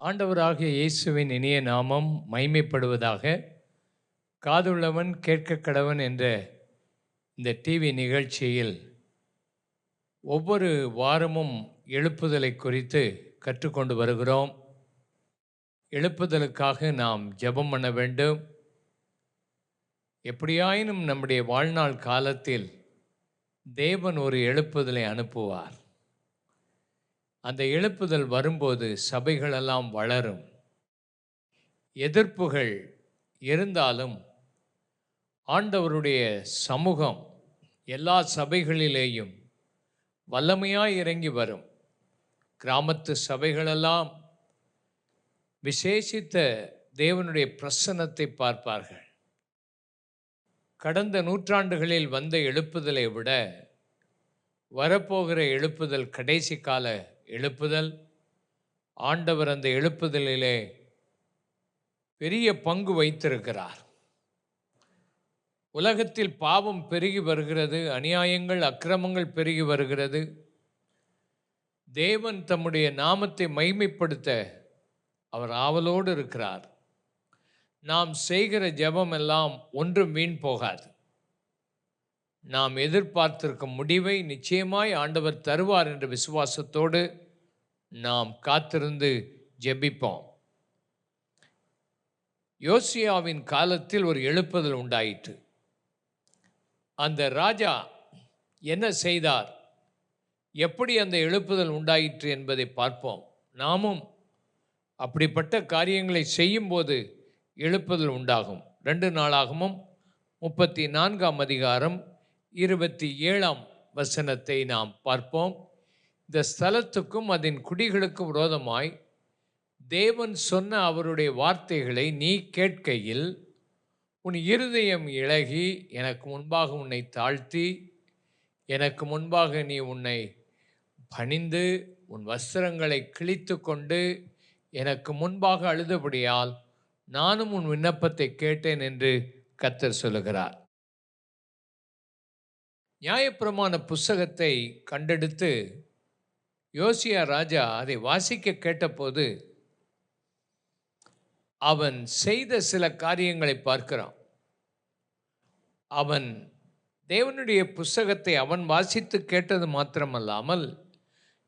ஆண்டவராகிய இயேசுவின் இனிய நாமம் மைமைப்படுவதாக காதுள்ளவன் கேட்க கடவன் என்ற இந்த டிவி நிகழ்ச்சியில் ஒவ்வொரு வாரமும் எழுப்புதலை குறித்து கற்றுக்கொண்டு வருகிறோம். எழுப்புதலுக்காக நாம் ஜெபம் பண்ண வேண்டும். எப்படியாயினும் நம்முடைய வாழ்நாள் காலத்தில் தேவன் ஒரு எழுப்புதலை அனுப்புவார். அந்த எழுப்புதல் வரும்போது சபைகளெல்லாம் வளரும். எதிர்ப்புகள் இருந்தாலும் ஆண்டவருடைய சமூகம் எல்லா சபைகளிலேயும் வல்லமையாய் இறங்கி வரும். கிராமத்து சபைகளெல்லாம் விசேஷித்த தேவனுடைய பிரசன்னத்தை பார்ப்பார்கள். கடந்த நூற்றாண்டுகளில் வந்த எழுப்புதலை விட வரப்போகிற எழுப்புதல் கடைசி கால எழுப்புதல். ஆண்டவர் அந்த எழுப்புதலிலே பெரிய பங்கு வைத்திருக்கிறார். உலகத்தில் பாவம் பெருகி வருகிறது அநியாயங்கள் அக்கிரமங்கள் பெருகி வருகிறது. தேவன் தம்முடைய நாமத்தை மைமைப்படுத்த அவர் ஆவலோடு இருக்கிறார். நாம் செய்கிற ஜபம் எல்லாம் ஒன்றும் வீண் போகாது. நாம் எதிர்பார்த்திருக்கும் முடிவை நிச்சயமாய் ஆண்டவர் தருவார் என்ற விசுவாசத்தோடு நாம் காத்திருந்து ஜெபிப்போம். யோசியாவின் காலத்தில் ஒரு எழுப்புதல் உண்டாயிற்று. அந்த ராஜா என்ன செய்தார்? எப்படி அந்த எழுப்புதல் உண்டாயிற்று என்பதை பார்ப்போம். நாமும் அப்படிப்பட்ட காரியங்களை செய்யும்போது எழுப்புதல் உண்டாகும். ரெண்டு நாளாகமும் முப்பத்தி நான்காம் அதிகாரம் இருபத்தி ஏழாம் வசனத்தை நாம் பார்ப்போம். இந்த ஸ்தலத்துக்கும் அதன் குடிகளுக்கும் விரோதமாய் தேவன் சொன்ன அவருடைய வார்த்தைகளை நீ கேட்கையில் உன் இருதயம் இழகி எனக்கு முன்பாக உன்னை தாழ்த்தி எனக்கு முன்பாக நீ உன்னை பணிந்து உன் வஸ்திரங்களை கிழித்து கொண்டு எனக்கு முன்பாக அழுதபடியால் நானும் உன் விண்ணப்பத்தை கேட்டேன் என்று கத்தர் சொல்லுகிறார். நியாயப்பிரமாண புஸ்தகத்தை கண்டெடுத்து யோசியா ராஜா அதை வாசிக்க கேட்டபோது அவன் செய்த சில காரியங்களை பார்க்கிறான். அவன் தேவனுடைய புஸ்தகத்தை அவன் வாசித்து கேட்டது மாத்திரமல்லாமல்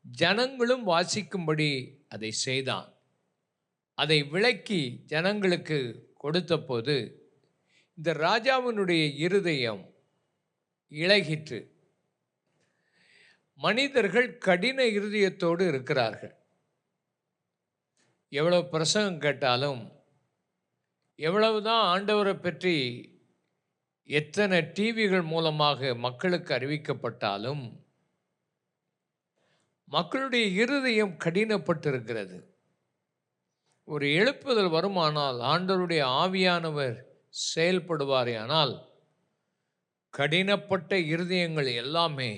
ஜனங்களும் வாசிக்கும்படி அதை செய்தான். அதை விளக்கி ஜனங்களுக்கு கொடுத்தபோது இந்த ராஜாவினுடைய இருதயம் இழகிற்று மனிதர்கள் கடின இருதயத்தோடு இருக்கிறார்கள். எவ்வளவு பிரசங்கம் கேட்டாலும் எவ்வளவுதான் ஆண்டவரை பற்றி எத்தனை டிவிகள் மூலமாக மக்களுக்கு அறிவிக்கப்பட்டாலும் மக்களுடைய இருதயம் கடினப்பட்டிருக்கிறது. ஒரு எழுப்புதல் வருமானால் ஆண்டவருடைய ஆவியானவர் செயல்படுவாரே ஆனால் கடினப்பட்ட இருதயங்கள் எல்லாமே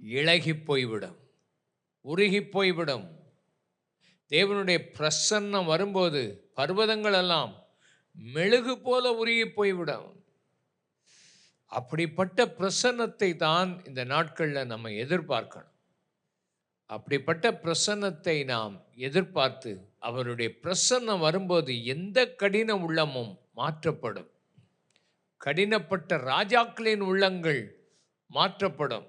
இழகி போய்விடும் உருகி போய்விடும். தேவனுடைய பிரசன்னம் வரும்போது பர்வதங்கள் எல்லாம் மெழுகு போல உருகி போய்விடும். அப்படிப்பட்ட பிரசன்னத்தை தான் இந்த நாட்களில் நம்ம எதிர்பார்க்கணும். அப்படிப்பட்ட பிரசன்னத்தை நாம் எதிர்பார்த்து அவருடைய பிரசன்னம் வரும்போது எந்த கடின உள்ளமும் மாற்றப்படும். கடினப்பட்ட ராஜாக்களின் உள்ளங்கள் மாற்றப்படும்.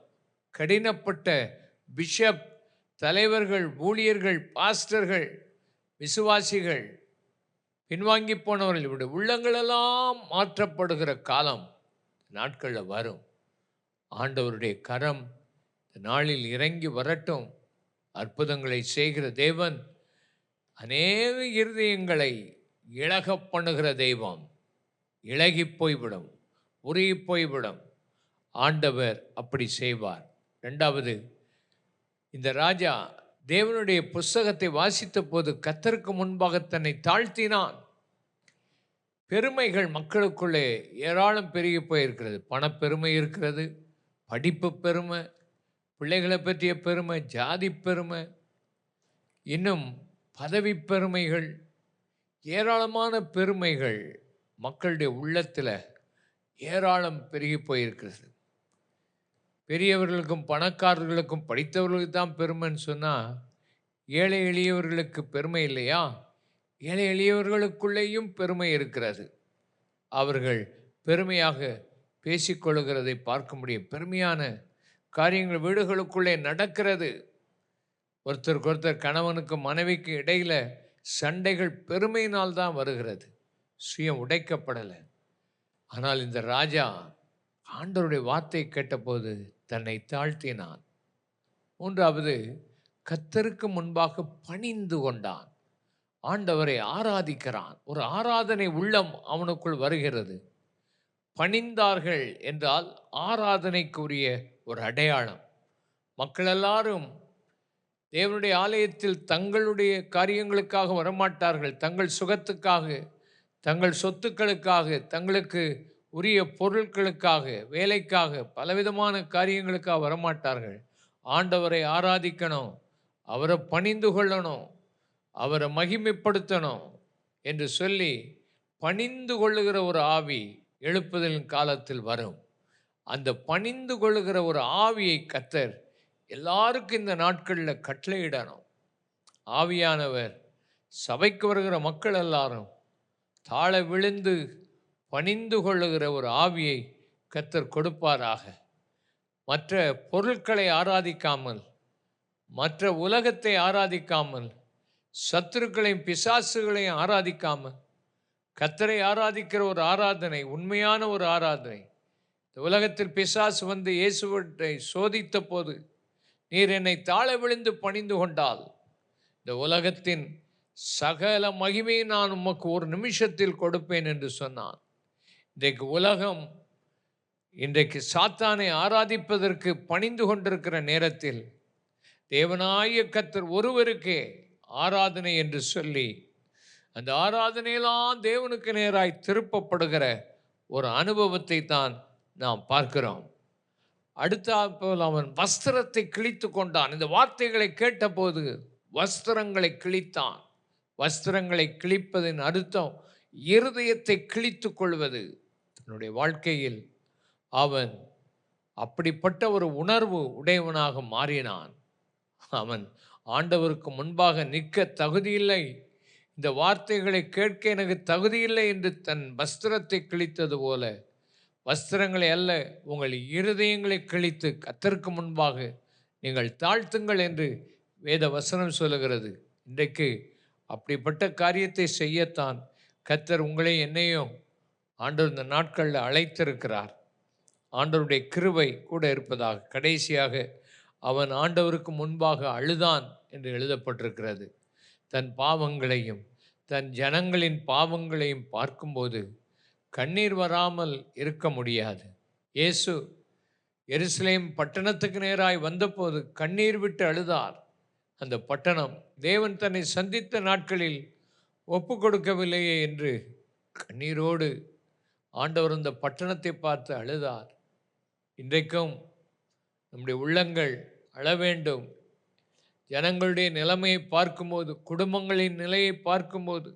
கடினப்பட்ட பிஷப் தலைவர்கள் ஊழியர்கள் பாஸ்டர்கள் விசுவாசிகள் பின்வாங்கி போனவர்கள். இவருடைய உள்ளங்களெல்லாம் மாற்றப்படுகிற காலம் நாட்களில் வரும். ஆண்டவருடைய கரம் நாளில் இறங்கி வரட்டும். அற்புதங்களை செய்கிற தேவன் அநேக இருதயங்களை இழக பண்ணுகிற தெய்வம். இழகி போய்விடும் உருகி போய்விடும் ஆண்டவர் அப்படி செய்வார். ரெண்டாவது இந்த ராஜா தேவனுடைய புஸ்தகத்தை வாசித்த போது கத்தருக்கு முன்பாக தன்னை தாழ்த்தினான். பெருமைகள் மக்களுக்குள்ளே ஏராளம் பெருகி போயிருக்கிறது. பணப்பெருமை இருக்கிறது படிப்பு பெருமை பிள்ளைகளை பற்றிய பெருமை ஜாதி பெருமை இன்னும் பதவி பெருமைகள் ஏராளமான பெருமைகள் மக்களுடைய உள்ளத்தில் ஏராளம் பெருகி போயிருக்கிறது. பெரியவர்களுக்கும் பணக்காரர்களுக்கும் படித்தவர்களுக்கு தான் பெருமைன்னு சொன்னால் ஏழை எளியவர்களுக்கு பெருமை இல்லையா? ஏழை எளியவர்களுக்குள்ளேயும் பெருமை இருக்கிறது. அவர்கள் பெருமையாக பேசிக்கொள்கிறதை பார்க்க முடியும். பெருமையான காரியங்கள் வீடுகளுக்குள்ளே நடக்கிறது. ஒருத்தருக்கு ஒருத்தர் கணவனுக்கு மனைவிக்கு இடையில் சண்டைகள் பெருமையினால் தான் வருகிறது. சுயம் உடைக்கப்படலை ஆனால் இந்த ராஜா ஆண்டவருடைய வார்த்தை கேட்டபோது தன்னை தாழ்த்தினான். மூன்றாவது கத்தருக்கு முன்பாக பணிந்து கொண்டான். ஆண்டவரை ஆராதிக்கிறான். ஒரு ஆராதனை உள்ளம் அவனுக்குள் வருகிறது. பணிந்தார்கள் என்றால் ஆராதனைக்குரிய ஒரு அடையாளம். மக்கள் எல்லாரும் தேவனுடைய ஆலயத்தில் தங்களுடைய காரியங்களுக்காக வரமாட்டார்கள். தங்கள் சுகத்துக்காக தங்கள் சொத்துக்களுக்காக தங்களுக்கு உரிய பொருட்களுக்காக வேலைக்காக பலவிதமான காரியங்களுக்காக வரமாட்டார்கள். ஆண்டவரை ஆராதிக்கணும் அவரை பணிந்து கொள்ளணும் அவரை மகிமைப்படுத்தணும் என்று சொல்லி பணிந்து கொள்ளுகிற ஒரு ஆவி எழுப்புதலின் காலத்தில் வரும். அந்த பணிந்து கொள்ளுகிற ஒரு ஆவியை கத்தர் எல்லாருக்கும் இந்த நாட்களில் கட்டளையிடணும். ஆவியானவர் சபைக்கு வருகிற மக்கள் எல்லாரும் தாழ விழுந்து பணிந்து கொள்ளுகிற ஒரு ஆவியை கத்தர் கொடுப்பாராக. மற்ற பொருட்களை ஆராதிக்காமல் மற்ற உலகத்தை ஆராதிக்காமல் சத்துருக்களையும் பிசாசுகளையும் ஆராதிக்காமல் கத்தரை ஆராதிக்கிற ஒரு ஆராதனை உண்மையான ஒரு ஆராதனை. இந்த உலகத்தில் பிசாசு வந்து இயேசுவற்றை சோதித்த போது நீர் என்னை தாழ விழுந்து பணிந்து கொண்டால் இந்த உலகத்தின் சகல மகிமையை நான் உமக்கு ஒரு நிமிஷத்தில் கொடுப்பேன் என்று சொன்னான். இன்றைக்கு உலகம் இன்றைக்கு சாத்தானை ஆராதிப்பதற்கு பணிந்து கொண்டிருக்கிற நேரத்தில் தேவனாய கத்தர் ஒருவருக்கே ஆராதனை என்று சொல்லி அந்த ஆராதனையெல்லாம் தேவனுக்கு நேராய் திருப்பப்படுகிற ஒரு அனுபவத்தை தான் நாம் பார்க்கிறோம். அடுத்தாற்போல் அவன் வஸ்திரத்தை கிழித்து கொண்டான். இந்த வார்த்தைகளை கேட்டபோது வஸ்திரங்களை கிழித்தான். வஸ்திரங்களை கிழிப்பதின் அர்த்தம் இருதயத்தை கிழித்து கொள்வது தன்னுடைய வாழ்க்கையில் அவன் அப்படிப்பட்ட ஒரு உணர்வு உடையவனாக மாறினான். அவன் ஆண்டவருக்கு முன்பாக நிற்க தகுதியில்லை. இந்த வார்த்தைகளை கேட்க எனக்கு தகுதியில்லை என்று தன் வஸ்திரத்தை கிழித்தது போல வஸ்திரங்களை அல்ல உங்கள் இருதயங்களை கிழித்து கத்தருக்கு முன்பாக நீங்கள் தாழ்த்துங்கள் என்று வேத வசனம் சொல்லுகிறது. இன்றைக்கு அப்படிப்பட்ட காரியத்தை செய்யத்தான் கத்தர் உங்களை என்னையும் ஆண்டவர் இந்த நாட்களில் அழைத்திருக்கிறார். ஆண்டவருடைய கிருவை கூட இருப்பதாக கடைசியாக அவன் ஆண்டவருக்கு முன்பாக அழுதான் என்று எழுதப்பட்டிருக்கிறது. தன் பாவங்களையும் தன் ஜனங்களின் பாவங்களையும் பார்க்கும்போது கண்ணீர் வராமல் இருக்க முடியாது. இயேசு எருசலேம் பட்டணத்துக்கு நேராய் வந்தபோது கண்ணீர் விட்டு அழுதார். அந்த பட்டணம். தேவன் தன்னை சந்தித்த நாட்களில் ஒப்பு கொடுக்கவில்லையே என்று கண்ணீரோடு ஆண்டவர் அந்த பட்டணத்தை பார்த்து அழுதார். இன்றைக்கும் நம்முடைய உள்ளங்கள் அழ வேண்டும். ஜனங்களுடைய நிலைமையை பார்க்கும்போது குடும்பங்களின் நிலையை பார்க்கும்போது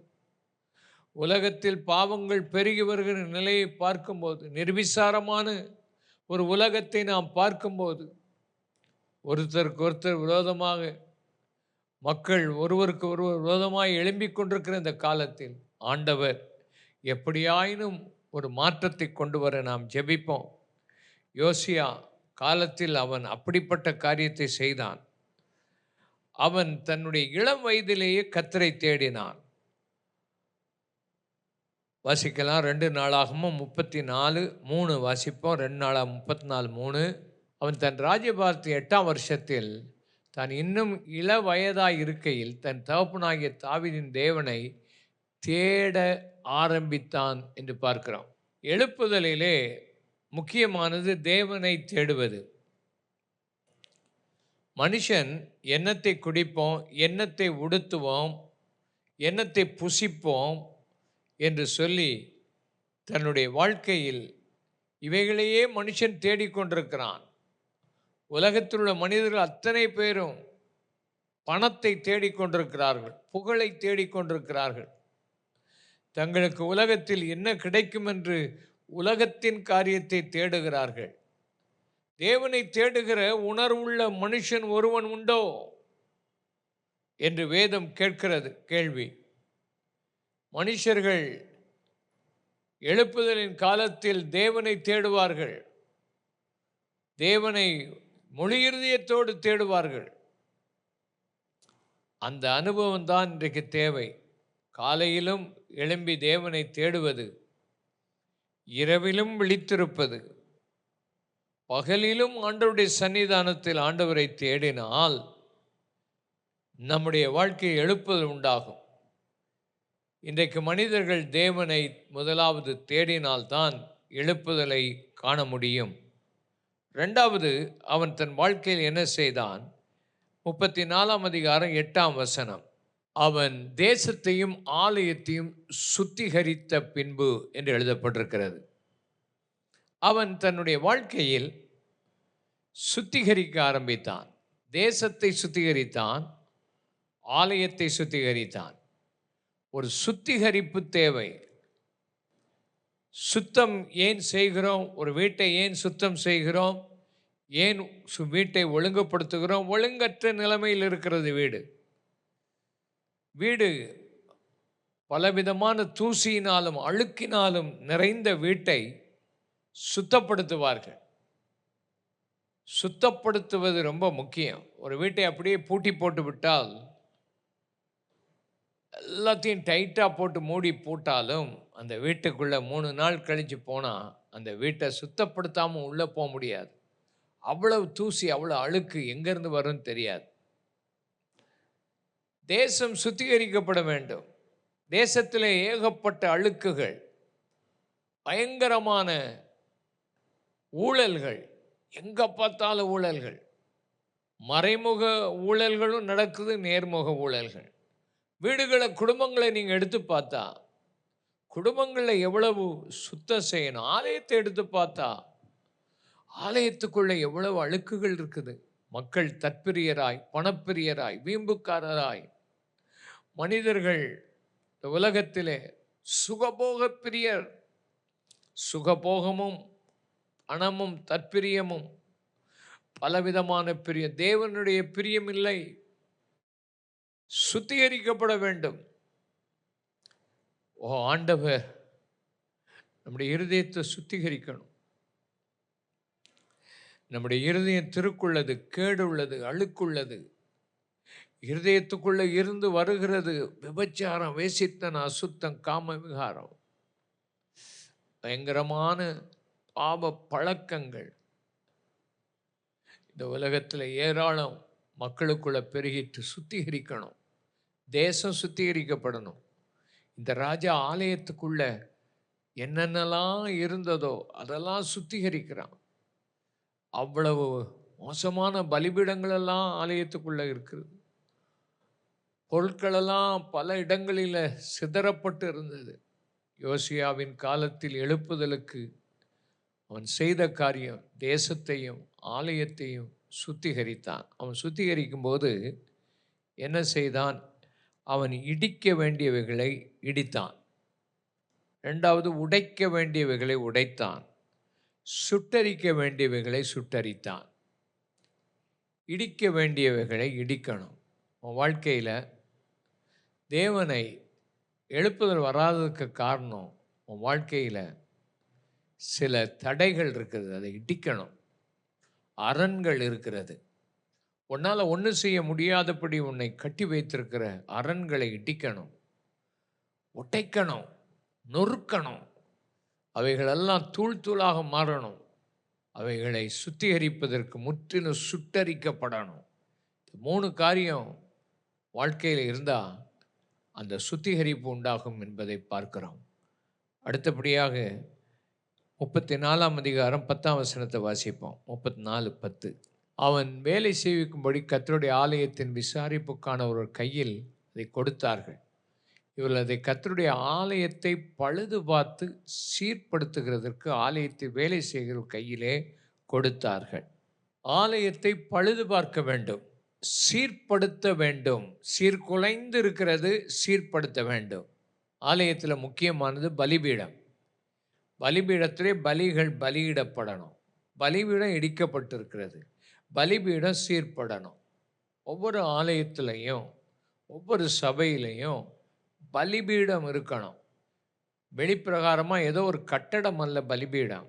உலகத்தில் பாவங்கள் பெருகி வருகிற நிலையை பார்க்கும்போது நிர்விசாரமான ஒரு உலகத்தை நாம் பார்க்கும்போது ஒருத்தருக்கு ஒருத்தர் விரோதமாக மக்கள் ஒருவருக்கு ஒருவர் விரோதமாய் எழும்பிக் கொண்டிருக்கிற இந்த காலத்தில் ஆண்டவர் எப்படியாயினும் ஒரு மாற்றத்தை கொண்டு வர நாம் ஜெபிப்போம். யோசியா காலத்தில் அவன் அப்படிப்பட்ட காரியத்தை செய்தான். அவன் தன்னுடைய இளம் வயதிலேயே கத்தரை தேடினான். வாசிக்கலாம் ரெண்டு நாளாகவும் முப்பத்தி நாலு மூணு வாசிப்போம் ரெண்டு நாளாக முப்பத்தி நாலு மூணு. அவன் தன் ராஜ்யபாரத்து எட்டாம் வருஷத்தில் தான் இன்னும் இள வயதாய் இருக்கையில் தன் தகப்பனாகிய தாவிதின் தேவனை தேட ஆரம்பித்தான் என்று பார்க்கிறோம். எழுப்புதலிலே முக்கியமானது தேவனை தேடுவது. மனுஷன் எண்ணத்தை குடிப்போம் எண்ணத்தை உடுத்துவோம் எண்ணத்தை புசிப்போம் என்று சொல்லி தன்னுடைய வாழ்க்கையில் இவைகளையே மனுஷன் தேடிக்கொண்டிருக்கிறான். உலகத்தில் உள்ள மனிதர்கள் அத்தனை பேரும் பணத்தை தேடிக்கொண்டிருக்கிறார்கள் புகழை தேடிக்கொண்டிருக்கிறார்கள். தங்களுக்கு உலகத்தில் என்ன கிடைக்கும் என்று உலகத்தின் காரியத்தை தேடுகிறார்கள். தேவனை தேடுகிற உணர்வுள்ள மனுஷன் ஒருவன் உண்டோ? என்று வேதம் கேட்கிறது கேள்வி. மனுஷர்கள் எழுப்புதலின் காலத்தில் தேவனை தேடுவார்கள். தேவனை முழு இருதயத்தோடு தேடுவார்கள். அந்த அனுபவம் தான் இன்றைக்கு தேவை. காலையிலும் எழும்பி தேவனை தேடுவது இரவிலும் விழித்திருப்பது பகலிலும் ஆண்டவருடைய சன்னிதானத்தில் ஆண்டவரை தேடினால் நம்முடைய வாழ்க்கையை எழுப்பது உண்டாகும். இன்றைக்கு மனிதர்கள் தேவனை முதலாவது தேடினால்தான் எழுப்புதலை காண முடியும். ரெண்டாவது அவன் தன் வாழ்க்கையில் என்ன செய்தான்? முப்பத்தி நாலாம் அதிகாரம் எட்டாம் வசனம். அவன் தேசத்தையும் ஆலயத்தையும் சுத்திகரித்த பின்பு என்று எழுதப்பட்டிருக்கிறது. அவன் தன்னுடைய வாழ்க்கையில் சுத்திகரிக்க ஆரம்பித்தான். தேசத்தை சுத்திகரித்தான் ஆலயத்தை சுத்திகரித்தான். ஒரு சுத்திகரிப்பு தேவை. சுத்தம் ஏன் செய்கிறோம்? ஒரு வீட்டை ஏன் சுத்தம் செய்கிறோம்? ஏன் சு- வீட்டை ஒழுங்குபடுத்துகிறோம்? ஒழுங்கற்ற நிலைமையில் இருக்கிறது வீடு. வீடு பலவிதமான தூசியினாலும் அழுக்கினாலும் நிறைந்த வீட்டை சுத்தப்படுத்துவார்கள். சுத்தப்படுத்துவது ரொம்ப முக்கியம். ஒரு வீட்டை அப்படியே பூட்டி போட்டு விட்டால் எல்லாத்தையும் டைட்டாக போட்டு மூடி போட்டாலும் அந்த வீட்டுக்குள்ளே மூணு நாள் கழித்து போனால் அந்த வீட்டை சுத்தப்படுத்தாமல் உள்ளே போக முடியாது. அவ்வளவு தூசி அவ்வளோ அழுக்கு எங்கேருந்து வரும்னு தெரியாது. தேசம் சுத்திகரிக்கப்பட வேண்டும். தேசத்தில் ஏகப்பட்ட அழுக்குகள் பயங்கரமான ஊழல்கள் எங்கே பார்த்தாலும் ஊழல்கள். மறைமுக ஊழல்களும் நடக்குது நேர்முக ஊழல்கள். வீடுகளை குடும்பங்களை நீங்கள் எடுத்து பார்த்தா குடும்பங்களில் எவ்வளவு சுத்தம் செய்யணும் ஆலயத்தை எடுத்து பார்த்தா ஆலயத்துக்குள்ளே எவ்வளவு அழுக்குகள் இருக்குது. மக்கள் தற்பிரியராய் பணப்பிரியராய் வீம்புக்காரராய். மனிதர்கள் இந்த உலகத்திலே சுகபோக பிரியர். சுகபோகமும் பணமும் தற்பிரியமும் பலவிதமான பிரியம் தேவனுடைய பிரியம் இல்லை சுத்திகரிக்கப்பட வேண்டும். ஓ ஆண்டவர் நம்முடைய இருதயத்தை சுத்திகரிக்கணும். நம்முடைய இருதயம் திருக்குள்ளது கேடுள்ளது அழுக்குள்ளது. இருதயத்துக்குள்ளே இருந்து வருகிறது விபச்சாரம் வேசித்தன் அசுத்தம் காம விகாரம் பயங்கரமான பாவ பழக்கங்கள். இந்த உலகத்தில் ஏராளம் மக்களுக்குள்ளே பெருகிட்டு சுத்திகரிக்கணும். தேசம் சுத்திகரிக்கப்படணும். இந்த ராஜா ஆலயத்துக்குள்ள என்னென்னலாம் இருந்ததோ அதெல்லாம் சுத்திகரிக்கிறான். அவ்வளவு மோசமான பலிபீடங்களெல்லாம் ஆலயத்துக்குள்ளே ஆலயத்துக்குள்ள இருக்குது. பொருட்களெல்லாம் பல இடங்களில் சிதறப்பட்டு இருந்தது. யோசியாவின் காலத்தில் எழுப்புதலுக்கு அவன் செய்த காரியம் தேசத்தையும் ஆலயத்தையும் சுத்திகரித்தான். அவன் சுத்திகரிக்கும் போது என்ன செய்தான்? அவன் இடிக்க வேண்டியவைகளை இடித்தான். ரெண்டாவது உடைக்க வேண்டியவைகளை உடைத்தான். சுட்டரிக்க வேண்டியவைகளை சுட்டரித்தான். இடிக்க வேண்டியவைகளை இடிக்கணும். உன் வாழ்க்கையில் தேவனை எழுப்புதல் வராததுக்கு காரணம் உன் வாழ்க்கையில் சில தடைகள் இருக்குது. அதை இடிக்கணும். அரண்கள் இருக்கிறது. உன்னால் ஒன்றும் செய்ய முடியாதபடி உன்னை கட்டி வைத்திருக்கிற அரண்களை இடிக்கணும் ஒட்டைக்கணும் நொறுக்கணும். அவைகளெல்லாம் தூள் தூளாக மாறணும். அவைகளை சுத்திகரிப்பதற்கு முற்றிலும் சுட்டரிக்கப்படணும். இந்த மூணு காரியம் வாழ்க்கையில் இருந்தால் அந்த சுத்திகரிப்பு உண்டாகும் என்பதை பார்க்கிறோம். அடுத்தபடியாக முப்பத்தி நாலாம் அதிகாரம் பத்தாம் வசனத்தை வாசிப்போம். முப்பத்தி நாலு பத்து. அவன் வேலை செய்விக்கும்படி கத்தருடைய ஆலயத்தின் விசாரிப்புக்கான ஒரு கையில் அதை கொடுத்தார்கள். இவர்கள் அதை கத்தருடைய ஆலயத்தை பழுது பார்த்து சீர்படுத்துகிறதற்கு ஆலயத்தை வேலை செய்கிற கையிலே கொடுத்தார்கள். ஆலயத்தை பழுது பார்க்க வேண்டும் சீர்படுத்த வேண்டும் சீர்குலைந்து இருக்கிறது சீர்படுத்த வேண்டும். ஆலயத்தில் முக்கியமானது பலிபீடம். பலிபீடத்திலே பலிகள் பலியிடப்படணும். பலிபீடம் இடிக்கப்பட்டிருக்கிறது. பலிபீடம் சீர்படணும். ஒவ்வொரு ஆலயத்துலேயும் ஒவ்வொரு சபையிலையும் பலிபீடம் இருக்கணும். வெளிப்பிரகாரமாக ஏதோ ஒரு கட்டடம் அல்ல பலிபீடம்.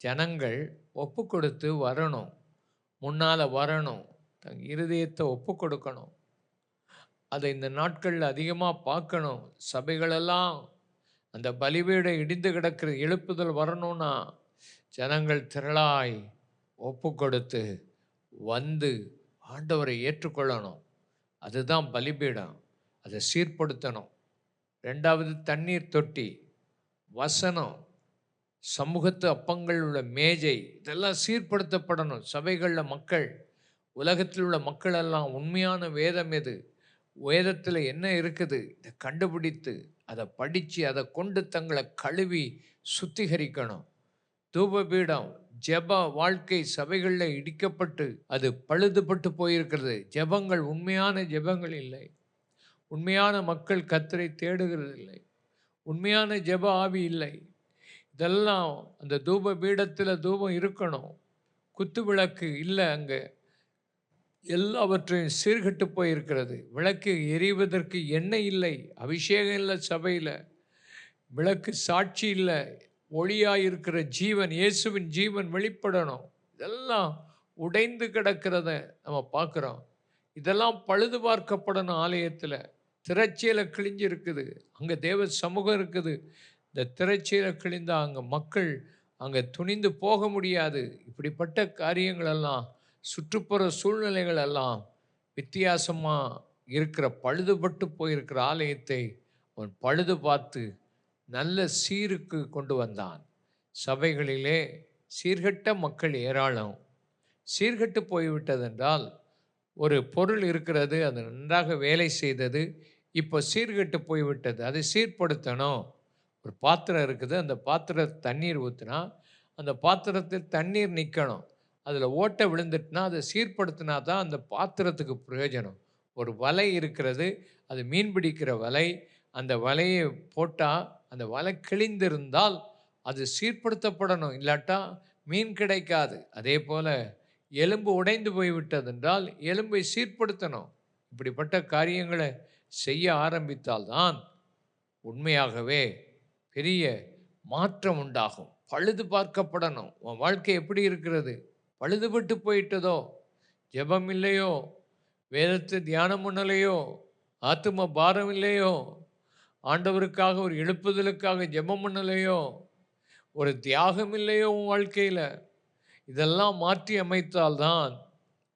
ஜனங்கள் ஒப்பு கொடுத்து வரணும். முன்னால் வரணும். தன் இருதயத்தை ஒப்பு கொடுக்கணும். அதை இந்த நாட்களில் அதிகமாக பார்க்கணும். சபைகளெல்லாம் அந்த பலிபீடம் இடிந்து கிடக்கிற எழுப்புதல் வரணும்னா ஜனங்கள் திரளாய் ஒப்பு கொடுத்து வந்து ஆண்டவரை ஏற்றுக்கொள்ளணும். அதுதான் பலிபீடம். அதை சீர்படுத்தணும். ரெண்டாவது தண்ணீர் தொட்டி வசனம் சமூகத்து அப்பங்கள் உள்ள மேஜை இதெல்லாம் சீர்படுத்தப்படணும். சபைகளில் மக்கள் உலகத்தில் உள்ள மக்கள் எல்லாம் உண்மையான வேதம் எது? வேதத்தில் என்ன இருக்குது? இதை கண்டுபிடித்து அதை படித்து அதை கொண்டு தங்களை கழுவி சுத்திகரிக்கணும். தூபபீடம் ஜெப வாழ்க்கை சபைகளில் இடிக்கப்பட்டு அது பழுதுபட்டு போயிருக்கிறது. ஜெபங்கள் உண்மையான ஜெபங்கள் இல்லை. உண்மையான மக்கள் கத்தரை தேடுகிறது இல்லை. உண்மையான ஜெப ஆவி இல்லை. இதெல்லாம் அந்த தூப பீடத்தில் தூபம் இருக்கணும். குத்து விளக்கு இல்லை அங்கே. எல்லாவற்றையும் சீர்கட்டு போயிருக்கிறது. விளக்கு எரிவதற்கு எண்ணெய் இல்லை. அபிஷேகம் இல்லை சபையில். விளக்கு சாட்சி இல்லை. ஒளியாக இருக்கிற ஜீவன் இயேசுவின் ஜீவன் வெளிப்படணும். இதெல்லாம் உடைந்து கிடக்கிறத நம்ம பார்க்குறோம். இதெல்லாம் பழுது பார்க்கப்படணும் ஆலயத்தில். திரைச்சீல கிழிஞ்சு இருக்குது அங்கே தேவ சமூகம் இருக்குது. இந்த திரைச்சீலை கிழிந்தால் அங்கே மக்கள் அங்கே துணிந்து போக முடியாது. இப்படிப்பட்ட காரியங்களெல்லாம் சுற்றுப்புற சூழ்நிலைகள் எல்லாம் வித்தியாசமாக இருக்கிற பழுதுபட்டு போயிருக்கிற ஆலயத்தை அவன் பழுது பார்த்து நல்ல சீருக்கு கொண்டு வந்தான். சபைகளிலே சீர்கெட்ட மக்கள் ஏராளம். சீர்கெட்டு போய்விட்டதென்றால் ஒரு பொருள் இருக்கிறது அது நன்றாக வேலை செய்தது இப்போ சீர்கெட்டு போய்விட்டது அதை சீர்படுத்தணும். ஒரு பாத்திரம் இருக்குது அந்த பாத்திர தண்ணீர் ஊற்றினா அந்த பாத்திரத்தில் தண்ணீர் நிற்கணும் அதில் ஓட்டை விழுந்துட்டுனா அதை சீர்படுத்தினா தான் அந்த பாத்திரத்துக்கு பிரயோஜனம். ஒரு வலை இருக்கிறது அது மீன் பிடிக்கிற வலை அந்த வலையை போட்டால் அந்த வலை கிழிந்திருந்தால் அது சீர்படுத்தப்படணும். இல்லாட்டா மீன் கிடைக்காது. அதே போல் எலும்பு உடைந்து போய்விட்டதென்றால் எலும்பை சீர்படுத்தணும். இப்படிப்பட்ட காரியங்களை செய்ய ஆரம்பித்தால்தான் உண்மையாகவே பெரிய மாற்றம் உண்டாகும். பழுது பார்க்கப்படணும். உன் வாழ்க்கை எப்படி இருக்கிறது? பழுதுபட்டு போயிட்டதோ? ஜெபம் இல்லையோ? வேதத்து தியானம் பண்ணலையோ? ஆத்தும பாரம் இல்லையோ? ஆண்டவருக்காக ஒரு எழுப்புதலுக்காக ஜெபம் பண்ணலையோ? ஒரு தியாகம் இல்லையோ உன் வாழ்க்கையில்? இதெல்லாம் மாற்றி அமைத்தால்தான்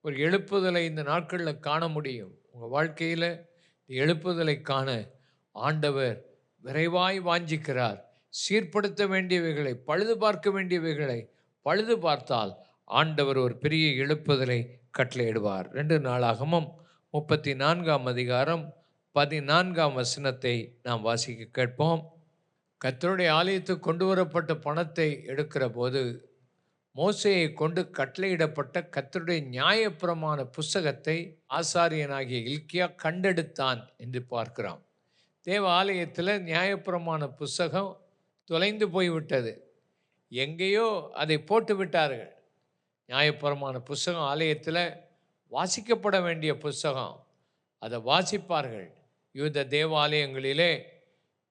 ஒரு எழுப்புதலை இந்த நாட்களில் காண முடியும். உங்கள் வாழ்க்கையில் எழுப்புதலை காண ஆண்டவர் விரைவாய் வாஞ்சிக்கிறார். சீர்படுத்த வேண்டியவைகளை பழுது பார்க்க வேண்டியவைகளை பழுது பார்த்தால் ஆண்டவர் ஒரு பெரிய எழுப்புதலை கட்டளையிடுவார். ரெண்டு நாளாகமும் முப்பத்தி நான்காம் அதிகாரம் பதினான்காம் வசனத்தை நாம் வாசிக்க கேட்போம். கத்தருடைய ஆலயத்துக்கு கொண்டு வரப்பட்ட பணத்தை எடுக்கிற போது மோசையை கொண்டு கட்டளையிடப்பட்ட கத்தருடைய நியாயப்பிரமாண புஸ்தகத்தை ஆசாரியனாகிய இல்கியா கண்டெடுத்தான் என்று பார்க்கிறோம் தேவ ஆலயத்தில் நியாயப்பிரமாண புஸ்தகம் தொலைந்து போய்விட்டது. எங்கேயோ அதை போட்டு விட்டார்கள். நியாயப்பிரமாண புஸ்தகம் ஆலயத்தில் வாசிக்கப்பட வேண்டிய புஸ்தகம். அதை வாசிப்பார்கள். யூத தேவாலயங்களிலே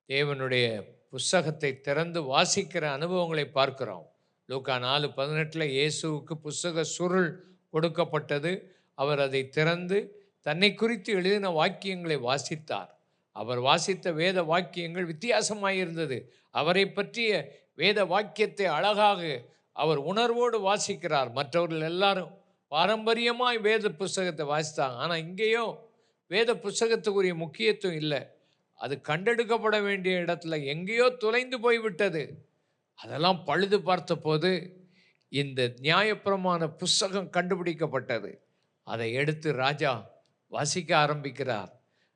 தேவனுடைய புஸ்தகத்தை திறந்து வாசிக்கிற அனுபவங்களை பார்க்கிறோம். லூக்கா நாலு பதினெட்டில் இயேசுவுக்கு புஸ்தக சுருள் கொடுக்கப்பட்டது. அவர் அதை திறந்து தன்னை குறித்து எழுதின வாக்கியங்களை வாசித்தார். அவர் வாசித்த வேத வாக்கியங்கள் வித்தியாசமாயிருந்தது அவரை பற்றிய வேத வாக்கியத்தை அழகாக அவர் உணர்வோடு வாசிக்கிறார். மற்றவர்கள் எல்லாரும் பாரம்பரியமாய் வேத புஸ்தகத்தை வாசித்தாங்க. ஆனால் இங்கேயும் வேத புஸ்தகத்துக்குரிய முக்கியத்துவம் இல்லை. அது கண்டெடுக்கப்பட வேண்டிய இடத்துல எங்கேயோ தொலைந்து போய்விட்டது. அதெல்லாம் பழுது பார்த்தபோது இந்த நியாயப்பிரமான புஸ்தகம் கண்டுபிடிக்கப்பட்டது. அதை எடுத்து ராஜா வாசிக்க ஆரம்பிக்கிறார்.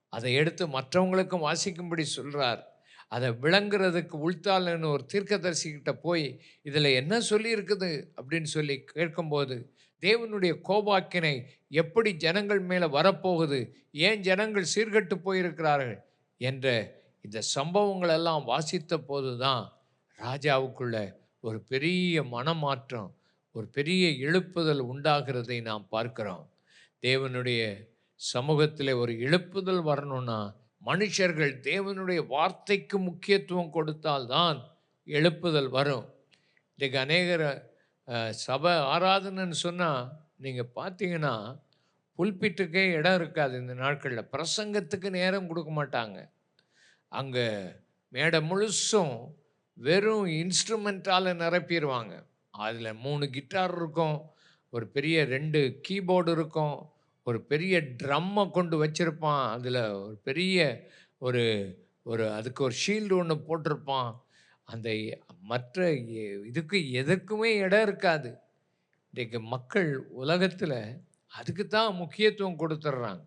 அதை எடுத்து மற்றவங்களுக்கும் வாசிக்கும்படி சொல்கிறார் அதை விளங்குறதுக்கு உள்தாள்னு ஒரு தீர்க்கதரிசிக்கிட்ட போய் இதில் என்ன சொல்லியிருக்குது? அப்படின்னு சொல்லி கேட்கும்போது தேவனுடைய கோபாக்கினை எப்படி ஜனங்கள் மேலே வரப்போகுது? ஏன் ஜனங்கள் சீர்கெட்டு போயிருக்கிறார்கள்? என்ற இந்த சம்பவங்கள் எல்லாம் வாசித்த போது தான் ராஜாவுக்குள்ள ஒரு பெரிய மனமாற்றம் ஒரு பெரிய எழுப்புதல் உண்டாகிறதை நாம் பார்க்கிறோம். தேவனுடைய சமூகத்தில் ஒரு எழுப்புதல் வரணும்னா மனுஷர்கள் தேவனுடைய வார்த்தைக்கு முக்கியத்துவம் கொடுத்தால்தான் எழுப்புதல் வரும். இன்றைக்கு அநேகர் சபை ஆராதனைன்னு சொன்னால் நீங்கள் பார்த்தீங்கன்னா புல்பிட்டுக்கே இடம் இருக்காது இந்த நாட்களில். பிரசங்கத்துக்கு நேரம் கொடுக்க மாட்டாங்க. அங்கே மேடை முழுசும் வெறும் இன்ஸ்ட்ருமெண்ட்டால் நிரப்பிடுவாங்க அதில் மூணு கிட்டார் இருக்கும் ஒரு பெரிய ரெண்டு கீபோர்டு இருக்கும் ஒரு பெரிய ட்ரம்மை கொண்டு வச்சுருப்பான் அதில் ஒரு பெரிய ஒரு ஒரு அதுக்கு ஒரு ஷீல்டு ஒன்று போட்டிருப்பான். அந்த மற்ற எ- இதுக்கு எதற்குமே இடம் இருக்காது. இன்றைக்கு மக்கள் உலகத்தில் அதுக்கு தான் முக்கியத்துவம் கொடுத்துட்றாங்க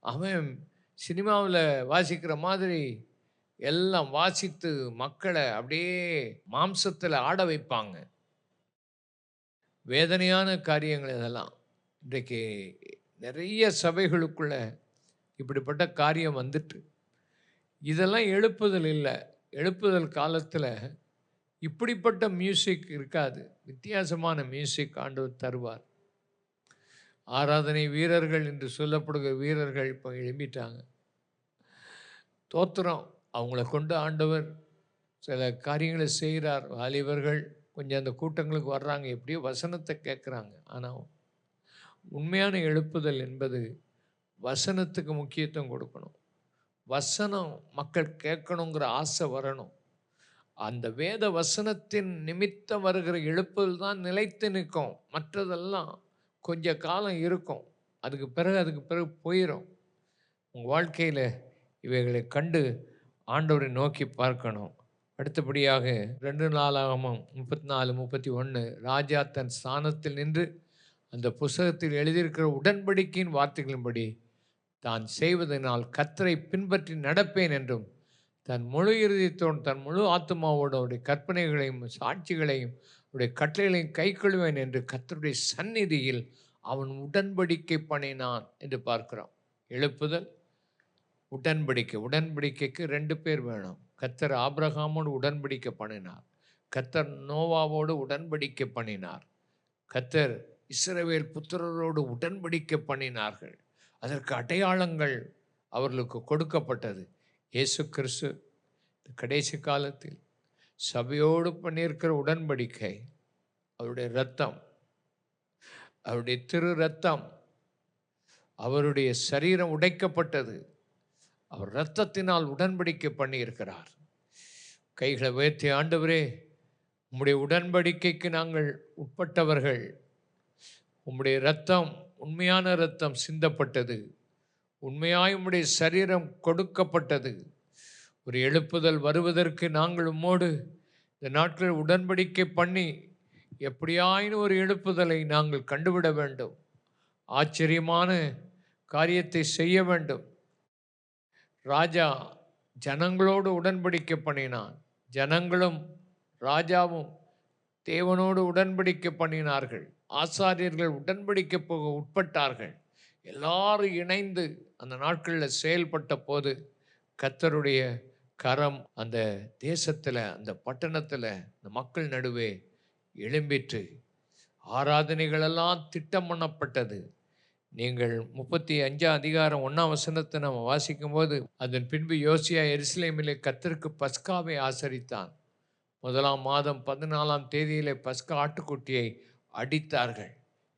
அவன் சினிமாவில் வாசிக்கிற மாதிரி எல்லாம் வாசித்து மக்களை அப்படியே மாம்சத்தில் ஆட வைப்பாங்க. வேதனையான காரியங்கள் இதெல்லாம். இன்றைக்கு நிறைய சபைகளுக்குள்ள இப்படிப்பட்ட காரியம் வந்துட்டு. இதெல்லாம் எழுப்புதல் இல்லை. எழுப்புதல் காலத்தில் இப்படிப்பட்ட மியூசிக் இருக்காது. வித்தியாசமான மியூசிக் ஆண்டவர் தருவார். ஆராதனை வீரர்கள் என்று சொல்லப்படுகிற வீரர்கள் இப்போ எழும்பிட்டாங்க. தோத்திரம் அவங்கள கொண்டு ஆண்டவர் சில காரியங்களை செய்கிறார் வாலிபர்கள் கொஞ்சம் அந்த கூட்டங்களுக்கு வர்றாங்க. எப்படியோ வசனத்தை கேட்குறாங்க ஆனால் உண்மையான எழுப்புதல் என்பது வசனத்துக்கு முக்கியத்துவம் கொடுக்கணும். வசனம் மக்கள் கேட்கணுங்கிற ஆசை வரணும். அந்த வேத வசனத்தின் நிமித்தம் வருகிற எழுப்புதல் தான் நிலைத்து நிற்கும். மற்றதெல்லாம் கொஞ்ச காலம் இருக்கும். அதுக்கு பிறகு அதுக்கு பிறகு போயிடும் உங்கள் வாழ்க்கையில் இவைகளை கண்டு ஆண்டவரை நோக்கி பார்க்கணும். அடுத்தபடியாக ரெண்டு நாளாகமும் முப்பத்தி நாலு முப்பத்தி ஒன்று ராஜா தன் ஸ்தானத்தில் நின்று அந்த புஸ்தகத்தில் எழுதியிருக்கிற உடன்படிக்கையின் வார்த்தைகளின்படி தான் செய்வதனால் கத்தரை பின்பற்றி நடப்பேன் என்றும் தன் முழு இறுதியத்தோடு தன் முழு ஆத்மாவோடு அவருடைய கற்பனைகளையும் சாட்சிகளையும் அவருடைய கட்டளைகளையும் கைக்கொள்வேன் என்று கத்தருடைய சந்நிதியில் அவன் உடன்படிக்கை பண்ணினான் என்று பார்க்கிறோம். எழுப்புதல். உடன்படிக்கை. உடன்படிக்கைக்கு ரெண்டு பேர் வேணும். கத்தர் ஆப்ரஹாமோடு உடன்படிக்கை பண்ணினார். கத்தர் நோவாவோடு உடன்படிக்கை பண்ணினார். கத்தர் இஸ்ரவேல் புத்திரரோடு உடன்படிக்கை பண்ணினார்கள். அதற்கு அடையாளங்கள் அவர்களுக்கு கொடுக்கப்பட்டது. இயேசு கிறிஸ்து கடைசி காலத்தில் சபையோடு பண்ணியிருக்கிற உடன்படிக்கை அவருடைய ரத்தம் அவருடைய திரு ரத்தம் அவருடைய சரீரம் உடைக்கப்பட்டது. அவர் இரத்தத்தினால் உடன்படிக்கை பண்ணியிருக்கிறார். கைகளை உயர்த்தி ஆண்டவரே உம்முடைய உடன்படிக்கைக்கு நாங்கள் உட்பட்டவர்கள். உம்முடைய இரத்தம் உண்மையான இரத்தம் சிந்தப்பட்டது. உண்மையாய் உம்முடைய சரீரம் கொடுக்கப்பட்டது. ஒரு எழுப்புதல் வருவதற்கு நாங்கள் உம்மோடு இந்த நாட்கள் உடன்படிக்கை பண்ணி எப்படியாயினும் ஒரு எழுப்புதலை நாங்கள் கண்டுவிட வேண்டும். ஆச்சரியமான காரியத்தை செய்ய வேண்டும். ராஜா ஜனங்களோடு உடன்படிக்கை பண்ணினான். ஜனங்களும் ராஜாவும் தேவனோடு உடன்படிக்கை பண்ணினார்கள். ஆசாரியர்கள் உடன்படிக்கை போக உட்பட்டார்கள். எல்லாரும் இணைந்து அந்த நாட்களில் செயல்பட்ட போது கத்தருடைய கரம் அந்த தேசத்தில் அந்த பட்டணத்தில் அந்த மக்கள் நடுவே எழும்பிற்று. ஆராதனைகளெல்லாம் திட்டம் பண்ணப்பட்டது. நீங்கள் முப்பத்தி அஞ்சாம் அதிகாரம் ஒன்றாம் வசனத்தை நம்ம வாசிக்கும்போது அதன் பின்பு யோசியா எருசலேமிலே கத்தருக்கு பஸ்காவை ஆசரித்தான். முதலாம் மாதம் பதினாலாம் தேதியிலே பஸ்கா ஆட்டுக்குட்டியை அடித்தார்கள்.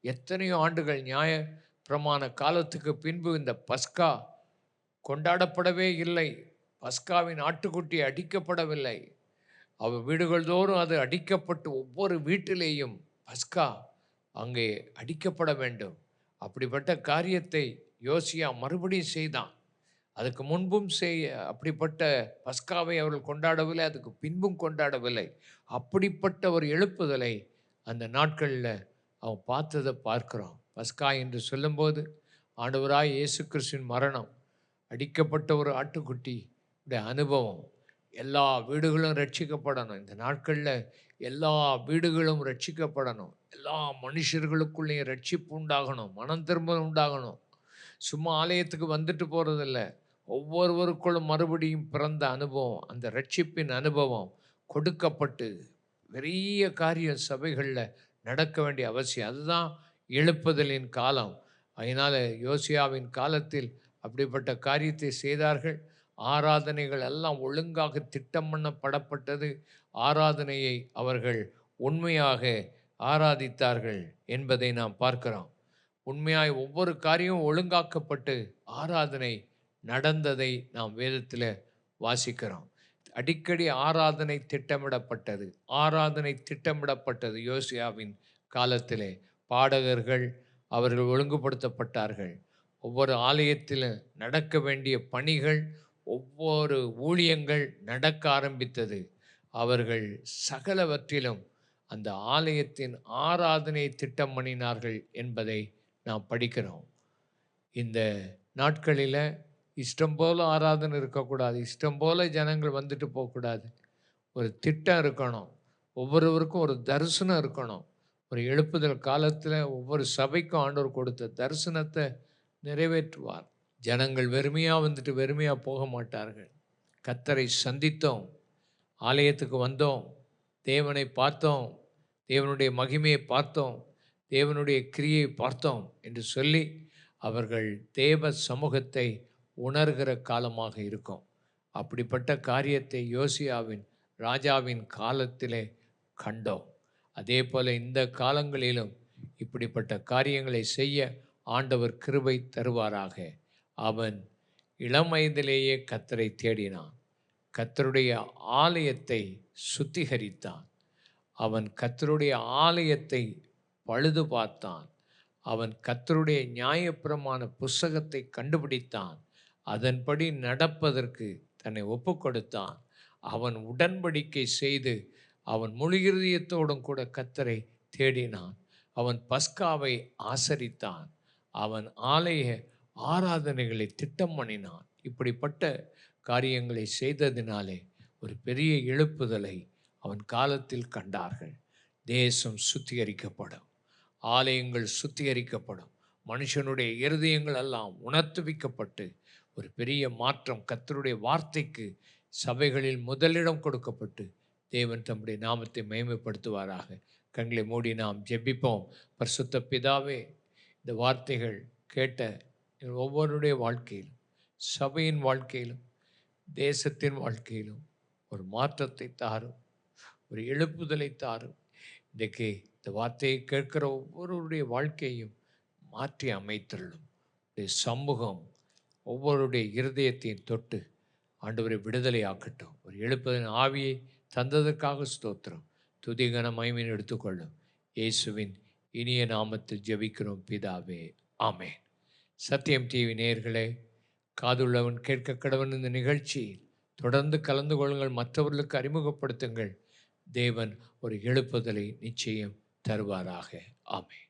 எத்தனையோ ஆண்டுகள் நியாய பிரமாண காலத்துக்கு பின்பு இந்த பஸ்கா கொண்டாடப்படவே இல்லை. பஸ்காவின் ஆட்டுக்குட்டி அடிக்கப்படவில்லை. அவ வீடுகள் தோறும் அது அடிக்கப்பட்டு ஒவ்வொரு வீட்டிலேயும் பஸ்கா அங்கே அடிக்கப்பட வேண்டும். அப்படிப்பட்ட காரியத்தை யோசியா மறுபடியும் செய்தான். அதுக்கு முன்பும் செய்ய அப்படிப்பட்ட பஸ்காவை அவர்கள் கொண்டாடவில்லை அதுக்கு பின்பும் கொண்டாடவில்லை. அப்படிப்பட்ட ஒரு எழுப்புதலை அந்த நாட்களில் அவன் பார்த்ததை பார்க்குறான். பஸ்கா என்று சொல்லும்போது ஆண்டவராய் இயேசு கிறிஸ்துவின் மரணம் அடிக்கப்பட்ட ஒரு ஆட்டுக்குட்டி அனுபவம் எல்லா வீடுகளும் ரட்சிக்கப்படணும். இந்த நாட்களில் எல்லா வீடுகளும் ரட்சிக்கப்படணும். எல்லா மனுஷர்களுக்குள்ளேயும் ரட்சிப்பு உண்டாகணும் மனம் திரும்ப உண்டாகணும். சும்மா ஆலயத்துக்கு வந்துட்டு போகிறதில்ல ஒவ்வொருவருக்குள்ளும் மறுபடியும் பிறந்த அனுபவம் அந்த ரட்சிப்பின் அனுபவம் கொடுக்கப்பட்டு பெரிய காரியம் சபைகளில் நடக்க வேண்டிய அவசியம். அதுதான் எழுப்புதலின் காலம். அதனால் யோசியாவின் காலத்தில் அப்படிப்பட்ட காரியத்தை செய்தார்கள். ஆராதனைகள் எல்லாம் ஒழுங்காக திட்டம் பண்ணப்படப்பட்டது. ஆராதனையை அவர்கள் உண்மையாக ஆராதித்தார்கள் என்பதை நாம் பார்க்கிறோம். உண்மையாய் ஒவ்வொரு காரியமும் ஒழுங்காக்கப்பட்டு ஆராதனை நடந்ததை நாம் வேதத்தில் வாசிக்கிறோம். அடிக்கடி ஆராதனை திட்டமிடப்பட்டது. ஆராதனை திட்டமிடப்பட்டது யோசியாவின் காலத்திலே. பாடகர்கள் அவர்கள் ஒழுங்குபடுத்தப்பட்டார்கள். ஒவ்வொரு ஆலயத்தில் நடக்க வேண்டிய பணிகள் ஒவ்வொரு ஊழியங்கள் நடக்க ஆரம்பித்தது. அவர்கள் சகலவற்றிலும் அந்த ஆலயத்தின் ஆராதனை திட்டம் பண்ணினார்கள் என்பதை நாம் படிக்கிறோம். இந்த நாட்களில் இஷ்டம் போல ஆராதனை இருக்கக்கூடாது. இஷ்டம் போல ஜனங்கள் வந்துட்டு போகக்கூடாது. ஒரு திட்டம் இருக்கணும். ஒவ்வொருவருக்கும் ஒரு தரிசனம் இருக்கணும். ஒரு எழுப்புதல் காலத்தில் ஒவ்வொரு சபைக்கும் ஆண்டவர் கொடுத்த தரிசனத்தை நிறைவேற்றுவார். ஜனங்கள் வெறுமையாக வந்துட்டு வெறுமையாக போக மாட்டார்கள். கத்தரை சந்தித்தோம். ஆலயத்துக்கு வந்தோம். தேவனை பார்த்தோம். தேவனுடைய மகிமையை பார்த்தோம். தேவனுடைய கிரியை பார்த்தோம் என்று சொல்லி அவர்கள் தேவ சமூகத்தை உணர்கிற காலமாக இருக்கும். அப்படிப்பட்ட காரியத்தை யோசியாவின் ராஜாவின் காலத்திலே கண்டோம். அதே போல் இந்த காலங்களிலும் இப்படிப்பட்ட காரியங்களை செய்ய ஆண்டவர் கிருபை தருவாராக. அவன் இளம் வயதிலேயே கத்தரை தேடினான். கத்தருடைய ஆலயத்தை சுத்திகரித்தான். அவன் கத்தருடைய ஆலயத்தை பழுது பார்த்தான் அவன் கத்தருடைய நியாயப்புறமான புஸ்தகத்தை கண்டுபிடித்தான். அதன்படி நடப்பதற்கு தன்னை ஒப்பு கொடுத்தான் அவன் உடன்படிக்கை செய்து அவன் முழு இருதயத்தோடும் கூட கத்தரை தேடினான். அவன் பஸ்காவை ஆசரித்தான். அவன் ஆலய ஆராதனைகளை திட்டம் பண்ணினான். இப்படிப்பட்ட காரியங்களை செய்ததினாலே ஒரு பெரிய எழுப்புதலை அவன் காலத்தில் கண்டார்கள். தேசம் சுத்திகரிக்கப்படும். ஆலயங்கள் சுத்திகரிக்கப்படும். மனுஷனுடைய இருதயங்கள் எல்லாம் உணர்த்துவிக்கப்பட்டு ஒரு பெரிய மாற்றம் கத்தருடைய வார்த்தைக்கு சபைகளில் முதலிடம் கொடுக்கப்பட்டு தேவன் தம்முடைய நாமத்தை மேம்படுத்துவாராக கண்களை மூடி நாம் ஜெபிப்போம். பரிசுத்த பிதாவே இந்த வார்த்தைகள் கேட்ட ஒவ்வொருடைய வாழ்க்கையிலும் சபையின் வாழ்க்கையிலும் தேசத்தின் வாழ்க்கையிலும் ஒரு மாற்றத்தை தாரும் ஒரு எழுப்புதலை தாரும். இன்றைக்கு இந்த வார்த்தையை கேட்கிற ஒவ்வொருவருடைய வாழ்க்கையையும் மாற்றி அமைத்துள்ளும் சமூகம் ஒவ்வொருடைய இருதயத்தையும் தொட்டு ஆண்டவரை விடுதலை ஆக்கட்டும் ஒரு எழுப்பதின் ஆவியை தந்ததற்காக ஸ்தோத்திரம். துதிகன மைமின் எடுத்துக்கொள்ளும். இயேசுவின் இனிய நாமத்தில் ஜெபிக்கிறோம் பிதாவே. ஆமேன். சத்தியம் டிவி நேயர்களே காதுள்ளவன் கேட்க கடவன் இந்த நிகழ்ச்சியில் தொடர்ந்து கலந்து கொள்ளுங்கள் மற்றவர்களுக்கு அறிமுகப்படுத்துங்கள். தேவன் ஒரு எழுப்புதலை நிச்சயம் தருவாராக. ஆமே